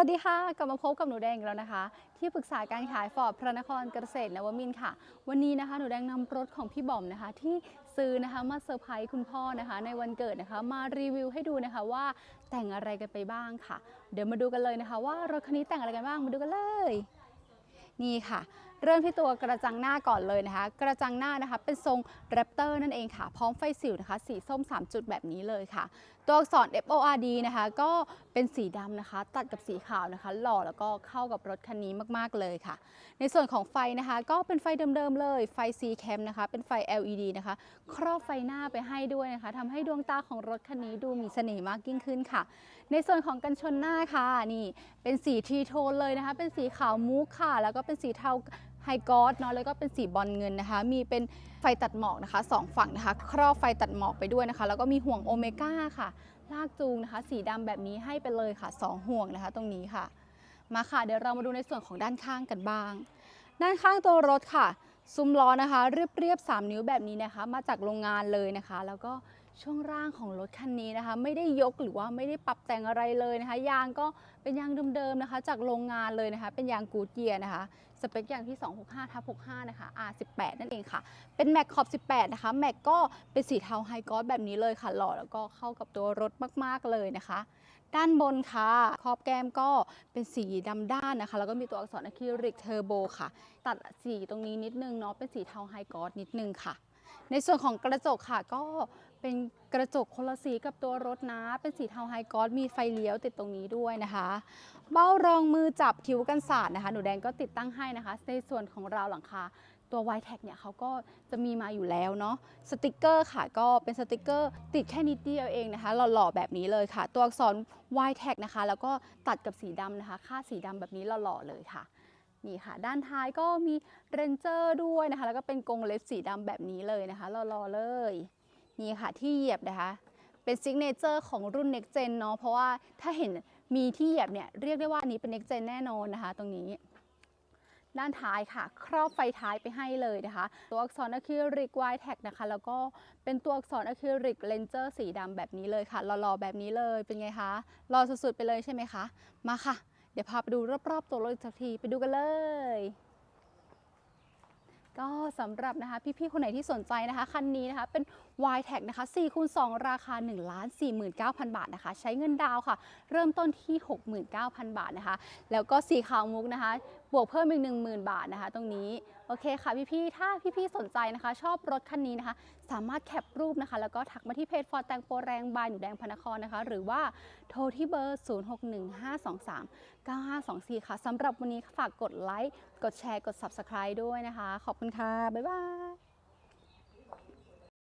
วัสดีค่ะ กลับมาพบกับหนูแดงแล้วนะคะ ที่ปรึกษาการขายฟอร์ดพระนครเกษตรนวมินค่ะ วันนี้นะคะหนูแดงนำรถของพี่บอมนะคะ ที่ซื้อนะคะมาเซอร์ไพรส์คุณพ่อนะคะ ในวันเกิดนะคะ มารีวิวให้ดูนะคะว่าแต่งอะไรกันไปบ้างค่ะ เดี๋ยวมาดูกันเลยนะคะ ว่ารถคันนี้แต่งอะไรกันบ้างมาดูกันเลยนี่ค่ะ เริ่มที่ตัวกระจังหน้าก่อนเลยนะคะ กระจังหน้านะคะเป็นทรงแรปเตอร์นั่นเองค่ะ พร้อมไฟสิวนะคะ สีส้ม 3 จุดแบบนี้เลยค่ะ ตัวอักษร FORD นะคะ ก็เป็นสีดำนะคะ ตัดกับสีขาวนะคะ หล่อแล้วก็เข้ากับรถคันนี้มากๆเลยค่ะ ในส่วนของไฟนะคะ ก็เป็นไฟเดิมๆเลย ไฟ C cam นะคะ เป็นไฟ LED นะคะ ครอบไฟหน้าไปให้ด้วยนะคะทำให้ดวงตาของรถคันนี้ดูมีเสน่ห์มากยิ่งขึ้นค่ะ ในส่วนของกันชนหน้าค่ะนี่เป็นสีทีโทนเลยนะคะ เป็นสีขาวมุกค่ะ แล้วก็เป็นสีเทา ไฮกอสเนาะแล้วก็เป็นสีบอลเงินนะคะ มีเป็นไฟตัดหมอกนะคะสองฝั่งนะคะ ครอบไฟตัดหมอกไปด้วยนะคะ แล้วก็มีห่วงโอเมก้าค่ะ ลากจูงนะคะ สีดำแบบนี้ให้ไปเลยค่ะสองห่วงนะคะ ตรงนี้ค่ะ มาค่ะ เดี๋ยวเรามาดูในส่วนของด้านข้างกันบ้าง ด้านข้างตัวรถค่ะ ซุ้มล้อนะคะ เรียบๆ3นิ้วแบบนี้นะคะ มาจากโรงงานเลยนะคะ แล้วก็ ช่วงล่างของรถคันนี้นะคะ ไม่ได้ยกหรือว่าไม่ได้ปรับแต่งอะไรเลยนะคะ ยางก็เป็นยางเดิมๆนะคะ จากโรงงานเลยนะคะ เป็นยางกูดเกียร์นะคะสเปคอย่างที่ 265ทับ65 นะคะ R18 นั่นเองค่ะ เป็นแม็กขอบ 18 นะคะ แม็กก็เป็นสีเทาไฮกอสแบบนี้เลยค่ะ หล่อแล้วก็เข้ากับตัวรถมากๆเลยนะคะ ด้านบนค่ะ ขอบแก้มก็เป็นสีดำด้านนะคะ แล้วก็มีตัวอักษรอะคริลิกเทอร์โบค่ะ ตัดสีตรงนี้นิดนึงเนาะ เป็นสีเทาไฮกอสนิดนึงค่ะ ในส่วนของกระจกค่ะก็ เป็นกระจกคนละสีกับตัวรถนะ เป็นสีเทาไฮกอสมีไฟเลี้ยวติดตรงนี้ด้วยนะคะ เบ้ารองมือจับคิ้วกันศาสตร์นะคะ หนูแดงก็ติดตั้งให้นะคะ ในส่วนของราวหลังคาตัว y t e c เนี่ยเขาก็จะมีมาอยู่แล้วเนาะสติกเกอร์ค่ะก็เป็นสติกเกอร์ติดแค่นิดเดียวเองนะคะหล่อๆแบบนี้เลยค่ะ ตัวอักษร y t e c นะคะ แล้วก็ตัดกับสีดำนะคะ ค่าสีดำแบบนี้หล่อๆเลยค่ะนี่ค่ะ ด้านท้ายก็มีเรนเจอร์ด้วยนะคะ แล้วก็เป็นกรงเล็บสีดำแบบนี้เลยนะคะหล่อๆเลย นี่ค่ะที่เหยียบนะคะ เป็นซิกเนเจอร์ของรุ่น Next Gen เนาะเพราะว่าถ้าเห็นมีที่เหยียบเนี่ยเรียกได้ว่าอันนี้เป็น Next Gen แน่นอนนะคะ ตรงนี้ ด้านท้ายค่ะ ครอบไฟท้ายไปให้เลยนะคะ ตัวอักษรอะคริลิกไวแท็กนะคะ แล้วก็เป็นตัวอักษรอะคริลิกเลนเจอร์สีดำแบบนี้เลยค่ะหล่อๆแบบนี้เลยเป็นไงคะหล่อสุดๆไปเลยใช่ไหมคะ มาค่ะ เดี๋ยวพาไปดูรอบๆตัวรถอีกสักทีไปดูกันเลย ก็สำหรับนะคะพี่ๆคนไหนที่สนใจนะคะคันนี้นะคะเป็น y t e c นะคะ4คูณ2ราคา 1 4 9 0 0 0 บาทนะคะ ใช้เงินดาวน์ค่ะ เริ่มต้นที่ 69,000 บาทนะคะ แล้วก็สีขาวมุกนะคะ บวกเพิ่มอีก 10,000 บาทนะคะ ตรงนี้ โอเคค่ะพี่ๆ ถ้าพี่ๆ สนใจนะคะ ชอบรถคันนี้นะคะ สามารถแคปรูปนะคะ แล้วก็ทักมาที่เพจฟอร์แตงโปแรงบายหนูแดงพนครนะคะ หรือว่าโทรที่เบอร์ 061523 9524 ค่ะสำหรับวันนี้ฝากกดไลค์ กดแชร์ กด Subscribe ด้วยนะคะ ขอบคุณค่ะ บ๊ายบาย